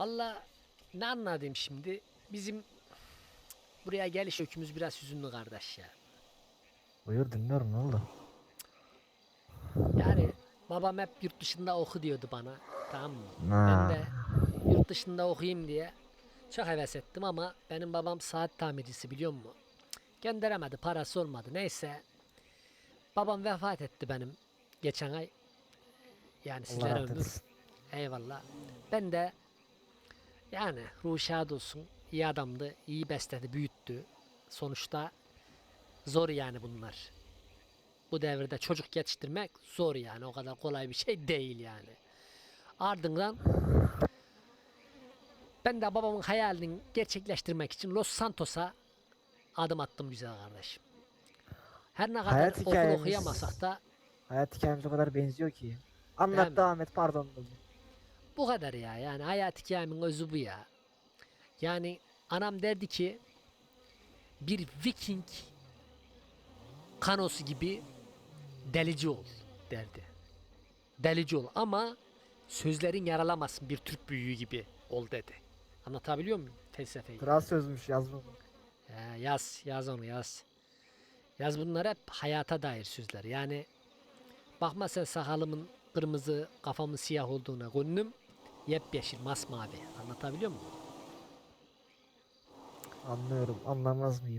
Valla ne anladım şimdi? Bizim buraya geliş öykümüz biraz hüzünlü kardeş ya. Buyur dinliyorum ne oldu? Yani babam hep yurt dışında oku diyordu bana. Tamam mı? Ben Ha. de yurt dışında okuyayım diye çok heves ettim ama benim babam saat tamircisi biliyor musun? Gönderemedi parası olmadı neyse. Babam vefat etti benim geçen ay. Yani sizlere rahmet ömür. eylesin. Eyvallah. Ben de yani ruhu şad olsun. iyi adamdı. iyi besledi, büyüttü. Sonuçta zor yani bunlar. Bu devirde çocuk yetiştirmek zor yani. O kadar kolay bir şey değil yani. Ardından ben de babamın hayalini gerçekleştirmek için Los Santos'a adım attım güzel kardeşim. Her ne kadar Hayat okul okuyamasak da Hayat hikayemiz o kadar benziyor ki. Anlat mi? devam et pardon. Bu kadar ya. Yani hayat hikayemin özü bu ya. Yani anam derdi ki bir Viking kanosu gibi delici ol derdi. Delici ol ama sözlerin yaralamasın bir Türk büyüğü gibi ol dedi. Anlatabiliyor muyum felsefeyi? Kral sözmüş yaz bunu. He, yaz, yaz onu yaz. Yaz bunlar hep hayata dair sözler. Yani bakma sen sakalımın kırmızı, kafamın siyah olduğuna gönlüm yepyeşil, masmavi. Anlatabiliyor muyum? Anlıyorum anlamaz mıyım?